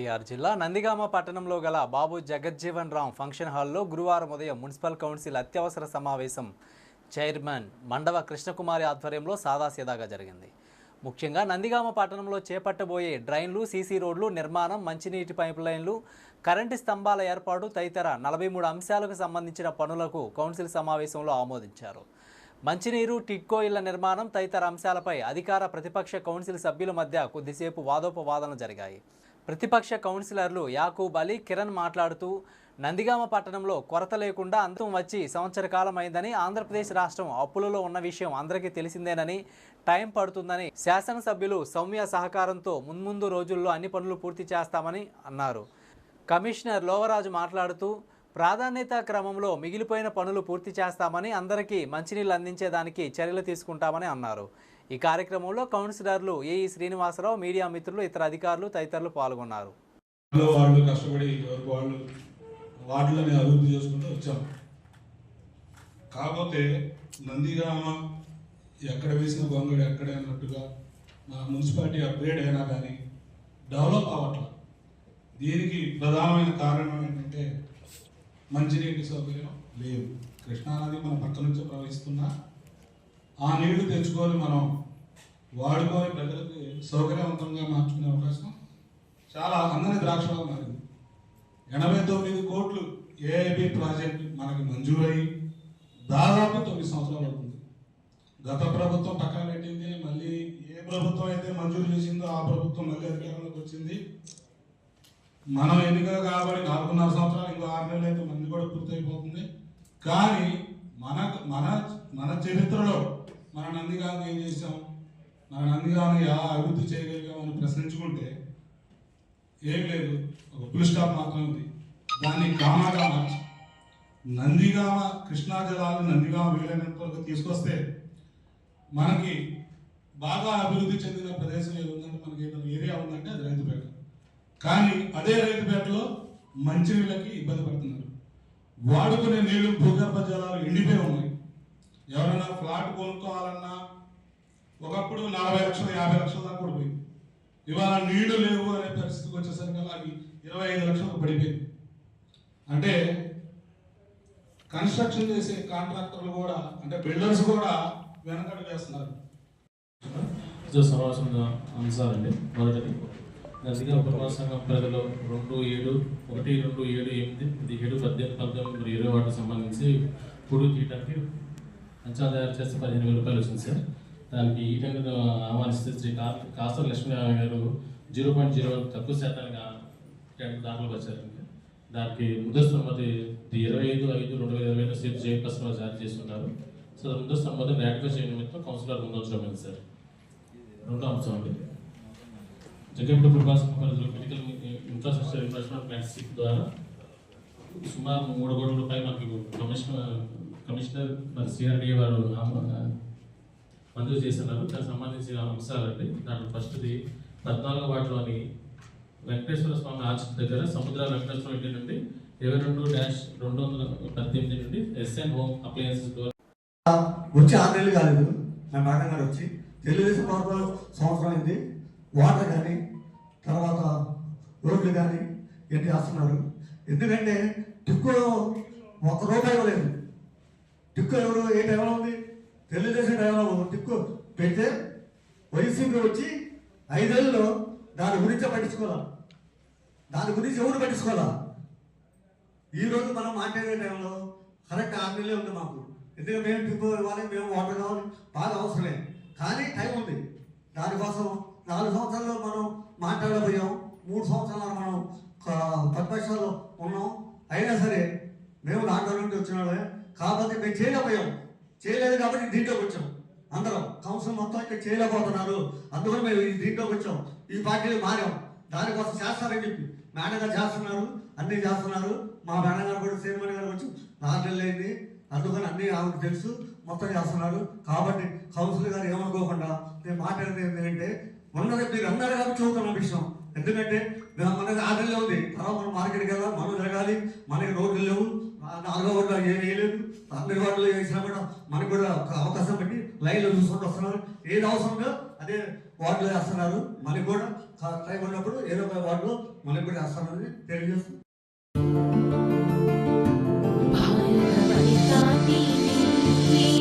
ఎన్టీఆర్ జిల్లా నందిగామ పట్టణంలో గల బాబు జగజ్జీవన్ రామ్ ఫంక్షన్ హాల్లో గురువారం ఉదయం మున్సిపల్ కౌన్సిల్ అత్యవసర సమావేశం చైర్మన్ మండవ కృష్ణకుమారి ఆధ్వర్యంలో సాదాసీదాగా జరిగింది. ముఖ్యంగా నందిగామ పట్టణంలో చేపట్టబోయే డ్రైన్లు సీసీ రోడ్లు నిర్మాణం మంచినీటి పైప్ లైన్లు కరెంటు స్తంభాల ఏర్పాటు తదితర నలభై మూడు అంశాలకు సంబంధించిన పనులకు కౌన్సిల్ సమావేశంలో ఆమోదించారు. మంచినీరు టిక్కో ఇళ్ళ నిర్మాణం తదితర అంశాలపై అధికార ప్రతిపక్ష కౌన్సిల్ సభ్యుల మధ్య కొద్దిసేపు వాదోపవాదనలు జరిగాయి. ప్రతిపక్ష కౌన్సిలర్లు యాకూబ్ అలీ కిరణ్ మాట్లాడుతూ నందిగామ పట్టణంలో కొరత లేకుండా అంతం వచ్చి సంవత్సర కాలం అయిందని ఆంధ్రప్రదేశ్ రాష్ట్రం అప్పులలో ఉన్న విషయం అందరికీ తెలిసిందేనని టైం పడుతుందని శాసనసభ్యులు సౌమ్య సహకారంతో మున్ముందు రోజుల్లో అన్ని పనులు పూర్తి చేస్తామని అన్నారు. కమిషనర్ లోవరాజు మాట్లాడుతూ ప్రాధాన్యత క్రమంలో మిగిలిపోయిన పనులు పూర్తి చేస్తామని అందరికీ మంచినీళ్ళు అందించేదానికి చర్యలు తీసుకుంటామని అన్నారు. ఈ కార్యక్రమంలో కౌన్సిలర్లు ఏఈ శ్రీనివాసరావు మీడియా మిత్రులు ఇతర అధికారులు తదితరులు పాల్గొన్నారు. లో వాళ్ళు కష్టపడి వాళ్ళు వాటిని అభివృద్ధి చేసుకుంటూ వచ్చాం. కాకపోతే నందిగామ ఎక్కడ వేసిన గొంగడు ఎక్కడే అన్నట్టుగా మన మున్సిపాలిటీ అప్గ్రేడ్ అయినా కానీ డెవలప్ అవ్వట్ల. దీనికి ప్రధానమైన కారణం ఏంటంటే మంచినీటి సౌకర్యం లేవు. కృష్ణానది మన పక్క నుంచి ప్రవహిస్తున్నా ఆ నీళ్ళు తెచ్చుకొని మనం వాడుకొని ప్రజలకు సౌకర్యవంతంగా మార్చుకునే అవకాశం చాలా అందని ద్రాక్షగా మారింది ఎనభై తొమ్మిది కోట్లు ఏఐబి ప్రాజెక్ట్ మనకి మంజూరయ్యి దాదాపు తొమ్మిది సంవత్సరాలు అవుతుంది గత ప్రభుత్వం పక్కన పెట్టింది మళ్ళీ ఏ ప్రభుత్వం అయితే మంజూరు చేసిందో ఆ ప్రభుత్వం మళ్ళీ అధికారంలోకి వచ్చింది. మనం ఎన్నిక కాబట్టి నాలుగున్నర సంవత్సరాలు ఇంకో ఆరు నెలలు అయితే మంది కూడా పూర్తయిపోతుంది. కానీ మన మన మన చరిత్రలో మన నందిగాను ఏం చేసాం మన నందిగాను ఎలా అభివృద్ధి చేయగలిగామని ప్రశ్నించుకుంటే ఏం లేదు ఒక ఫుల్ స్టాప్ మాత్రం ఉంది. దాన్ని గామాగా మార్చి నందిగామ కృష్ణా జలాలు నందిగామ వీలైనంత వరకు తీసుకొస్తే మనకి బాగా అభివృద్ధి చెందిన కానీ అదే రైతుపేటలో మంచినీళ్ళకి ఇబ్బంది పడుతున్నారు. వాడుకునే నీళ్ళు భూగర్భ జలాలు ఎండిపోయి ఉన్నాయి. ఎవరైనా ఫ్లాట్ కొనుక్కోవాలన్నా ఒకప్పుడు నలభై లక్షలు యాభై లక్షల దాకా పడిపోయింది ఇవాళ నీళ్ళు లేవు అనే పరిస్థితికి వచ్చేసరికి అవి ఇరవై ఐదు లక్షలు పడిపోయింది. అంటే కన్స్ట్రక్షన్ చేసే కాంట్రాక్టర్లు కూడా అంటే బిల్డర్స్ కూడా వెనకడు వేస్తున్నారు. ఇది సమావేశంగా అంశాలండి మొదటి నందిగా ఉపవాస సంఘం ప్రజలు రెండు ఏడు ఒకటి రెండు ఏడు ఎనిమిది పదిహేడు పద్దెనిమిది పద్దెనిమిది మరియు ఇరవై వాటికి సంబంధించి పొడు తీయటానికి అంచనా తయారు చేస్తే పదిహేను వేల రూపాయలు వచ్చింది సార్. దానికి ఈ టైంలో ఆహ్వానిస్తే శ్రీ కా కాస్త లక్ష్మీనారాయణ గారు జీరో పాయింట్ జీరో తక్కువ శాతానికి టెండర్ దాఖలు వచ్చారండి దానికి ముందస్తు అనుమతి ఇరవై ఐదు ఐదు రెండు వేల ఇరవై ఐదు సీట్ జారీ చేస్తున్నారు. సో ముందస్తు అనుమతి రాటిఫై చేయడం నిమిత్తం కౌన్సిలర్ ముందు ఉంచడం సార్. రెండో అంశం అండి. జగన్ ప్రభాస్ పరిధిలో మెడికల్ ఇన్ఫ్రాస్ట్రక్చర్ ఇన్వెస్ట్మెంట్ ప్లాన్స్ ద్వారా సుమారు మూడు కోట్ల రూపాయలు మనకి కమిషనర్ కమిషనర్ మరి సిఆర్డీఏ వారు మంజూరు చేస్తున్నారు దానికి సంబంధించిన అంశాలండి దాంట్లో ఫస్ట్ది పద్నాలుగో వాటిలోని వెంకటేశ్వర స్వామి ఆర్చ్ దగ్గర సముద్ర వెంకటేశ్వర ఇంటి నుండి ఇరవై రెండు డాష్ రెండు వందల పద్దెనిమిది నుండి ఎస్ఎన్ హోమ్ అప్లయన్సెస్ ద్వారా వచ్చి ఆరు నెలలు కాలేదు నా మేడం గారు వచ్చి తెలుగుదేశం ప్రభుత్వం సంవత్సరం అయింది. వాటర్ కానీ తర్వాత రోడ్లు కానీ ఇవన్నీ వేస్తున్నారు ఎందుకంటే టిక్కులో ఒక్క రూపాయి ఇవ్వలేదు. టిక్కు ఎవరు ఏ టైంలో ఉంది? తెలుగుదేశం టైంలో టిక్కు పెడితే వైసీపీ వచ్చి ఐదేళ్ళలో దాని గురించే పట్టించుకోవాలా. దాని గురించి ఎవరు పట్టించుకోవాలా? ఈ రోజు మనం మాట్లాడే టైంలో కరెక్ట్ ఆరు నెలలే ఉంది మాకు. ఎందుకంటే మేము టిక్కు ఇవ్వాలి మేము వాటర్ కావాలి బాగా అవసరమే కానీ టైం ఉంది. దానికోసం నాలుగు సంవత్సరాల్లో మనం మాట్లాడబోయాం. మూడు సంవత్సరాలు మనం పద్మశాలలో ఉన్నాం. అయినా సరే మేము దాంట్లో నుండి వచ్చిన కాబట్టి కాకపోతే మేము చేయలేకపోయాం. చేయలేదు కాబట్టి దీంట్లోకి వచ్చాం. అందరం. కౌన్సిల్ మొత్తం ఇక్కడ చేయలేకపోతున్నారు. అందుకని మేము ఈ దీంట్లోకి వచ్చాం. ఈ పార్టీలు మారాం. దానికోసం చేస్తారని చెప్పి మేడం గారు చేస్తున్నారు. అన్నీ చేస్తున్నారు. మా మేడం గారు కూడా చైర్మన్ గారు వచ్చి నాలుగు నెలలు అందుకని అన్నీ ఆమెకు తెలుసు. మొత్తం చేస్తున్నారు. కాబట్టి కౌన్సిల్ గారు ఏమనుకోకుండా నేను మాట్లాడేది ఏంటంటే ఉన్నది మీరు అందరూ కాబట్టి చూస్తున్న విషయం ఎందుకంటే మనకి ఆర్డర్లో ఉంది. తర్వాత మనం మార్కెట్కి వెళ్ళాలి మనం తిరగాలి మనకి రోడ్లు లేవు. నాలుగో వాటిలో వేయలేదు. అందరి వాటిలో వేసినా కూడా మనకు కూడా ఒక అవకాశం పెట్టి లైన్లో చూసుకుంటూ వస్తున్నారు. ఏది అవసరంగా అదే వార్డులో వేస్తున్నారు. మనకి కూడా టైం ఉన్నప్పుడు ఏదో ఒక వార్డులో మనకి కూడా వేస్తారని తెలియజేస్తుంది